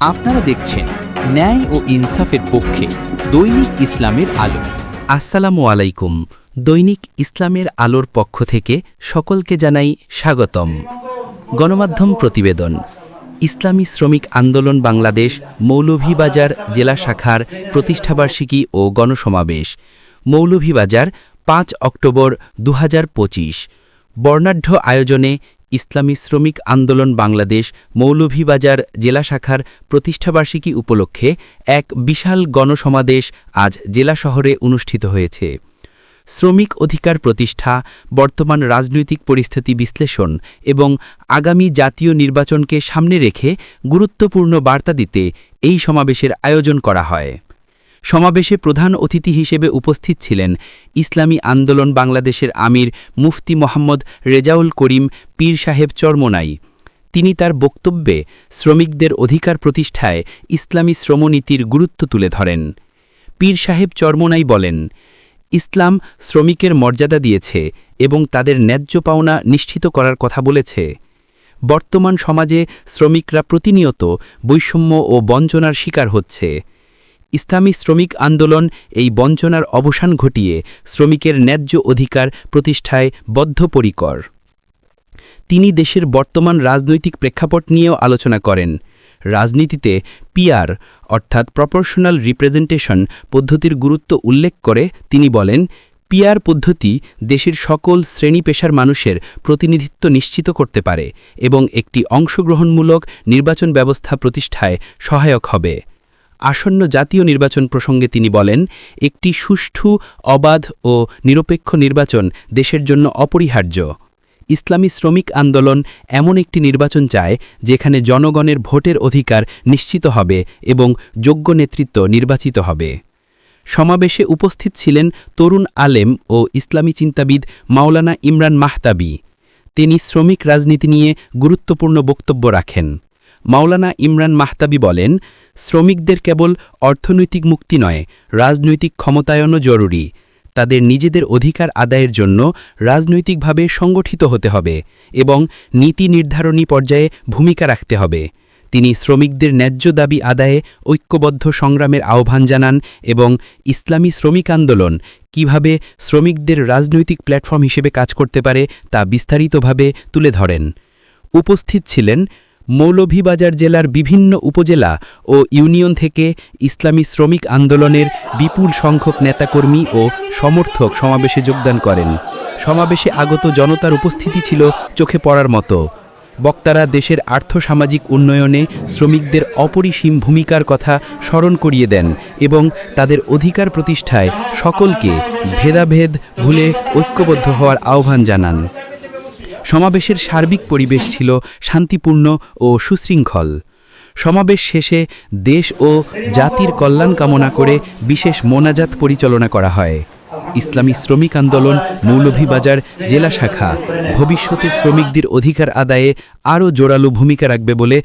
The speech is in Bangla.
আপনারা দেখছেন ন্যায় ও ইনসাফের পক্ষে দৈনিক ইসলামের আলো। আসসালামু আলাইকুম। দৈনিক ইসলামের আলোর পক্ষ থেকে সকলকে জানাই স্বাগতম। গণমাধ্যম প্রতিবেদন। ইসলামী শ্রমিক আন্দোলন বাংলাদেশ মৌলভীবাজার জেলা শাখার প্রতিষ্ঠাবার্ষিকী ও গণসমাবেশ। মৌলভীবাজার পাঁচ অক্টোবর দু হাজার পঁচিশ। বর্ণাঢ্য আয়োজনে ইসলামী শ্রমিক আন্দোলন বাংলাদেশ মৌলভীবাজার জেলা শাখার প্রতিষ্ঠাবার্ষিকী উপলক্ষে এক বিশাল গণসমাবেশ আজ জেলা শহরে অনুষ্ঠিত হয়েছে। শ্রমিক অধিকার প্রতিষ্ঠা, বর্তমান রাজনৈতিক পরিস্থিতি বিশ্লেষণ এবং আগামী জাতীয় নির্বাচনকে সামনে রেখে গুরুত্বপূর্ণ বার্তা দিতে এই সমাবেশের আয়োজন করা হয়। সমাবেশে প্রধান অতিথি হিসেবে উপস্থিত ছিলেন ইসলামী আন্দোলন বাংলাদেশের আমির মুফতি মোহাম্মদ রেজাউল করিম পীর সাহেব চরমোনাই। তিনি তার বক্তব্যে শ্রমিকদের অধিকার প্রতিষ্ঠায় ইসলামী শ্রমনীতির গুরুত্ব তুলে ধরেন। পীর সাহেব চরমোনাই বলেন, ইসলাম শ্রমিকের মর্যাদা দিয়েছে এবং তাদের ন্যায্য পাওনা নিশ্চিত করার কথা বলেছে। বর্তমান সমাজে শ্রমিকরা প্রতিনিয়ত বৈষম্য ও বঞ্চনার শিকার হচ্ছে। ইসলামী শ্রমিক আন্দোলন এই বঞ্চনার অবসান ঘটিয়ে শ্রমিকের ন্যায্য অধিকার প্রতিষ্ঠায় বদ্ধপরিকর। তিনি দেশের বর্তমান রাজনৈতিক প্রেক্ষাপট নিয়েও আলোচনা করেন। রাজনীতিতে পিআর, অর্থাৎ প্রপোর্শনাল রিপ্রেজেন্টেশন পদ্ধতির গুরুত্ব উল্লেখ করে তিনি বলেন, পিআর পদ্ধতি দেশের সকল শ্রেণি পেশার মানুষের প্রতিনিধিত্ব নিশ্চিত করতে পারে এবং একটি অংশগ্রহণমূলক নির্বাচন ব্যবস্থা প্রতিষ্ঠায় সহায়ক হবে। আসন্ন জাতীয় নির্বাচন প্রসঙ্গে তিনি বলেন, একটি সুষ্ঠু, অবাধ ও নিরপেক্ষ নির্বাচন দেশের জন্য অপরিহার্য। ইসলামী শ্রমিক আন্দোলন এমন একটি নির্বাচন চায় যেখানে জনগণের ভোটের অধিকার নিশ্চিত হবে এবং যোগ্য নেতৃত্ব নির্বাচিত হবে। সমাবেশে উপস্থিত ছিলেন তরুণ আলেম ও ইসলামী চিন্তাবিদ মাওলানা ইমরান মাহতাবি। তিনি শ্রমিক রাজনীতি নিয়ে গুরুত্বপূর্ণ বক্তব্য রাখেন। মাওলানা ইমরান মাহতাবি বলেন, শ্রমিকদের কেবল অর্থনৈতিক মুক্তি নয়, রাজনৈতিক ক্ষমতায়নও জরুরি। তাদের নিজেদের অধিকার আদায়ের জন্য রাজনৈতিকভাবে সংগঠিত হতে হবে এবং নীতি নির্ধারণী পর্যায়ে ভূমিকা রাখতে হবে। তিনি শ্রমিকদের ন্যায্য দাবি আদায়ে ঐক্যবদ্ধ সংগ্রামের আহ্বান জানান এবং ইসলামী শ্রমিক আন্দোলন কীভাবে শ্রমিকদের রাজনৈতিক প্ল্যাটফর্ম হিসেবে কাজ করতে পারে তা বিস্তারিতভাবে তুলে ধরেন। উপস্থিত ছিলেন মৌলভীবাজার জেলার বিভিন্ন উপজেলা ও ইউনিয়ন থেকে ইসলামী শ্রমিক আন্দোলনের বিপুল সংখ্যক নেতাকর্মী ও সমর্থক সমাবেশে যোগদান করেন। সমাবেশে আগত জনতার উপস্থিতি ছিল চোখে পড়ার মতো। বক্তারা দেশের আর্থসামাজিক উন্নয়নে শ্রমিকদের অপরিসীম ভূমিকার কথা স্মরণ করিয়ে দেন এবং তাদের অধিকার প্রতিষ্ঠায় সকলকে ভেদাভেদ ভুলে ঐক্যবদ্ধ হওয়ার আহ্বান জানান। সমাবেশের সার্বিক পরিবেশ ছিল শান্তিপূর্ণ ও সুশৃঙ্খল। সমাবেশ শেষে দেশ ও জাতির কল্যাণ কামনা করে বিশেষ মোনাজাত পরিচালনা করা হয়। ইসলামী শ্রমিক আন্দোলন, মৌলভীবাজার, জেলা শাখা, ভবিষ্যতে শ্রমিকদের অধিকার আদায়ে আরও জোরালো ভূমিকা রাখবে বলে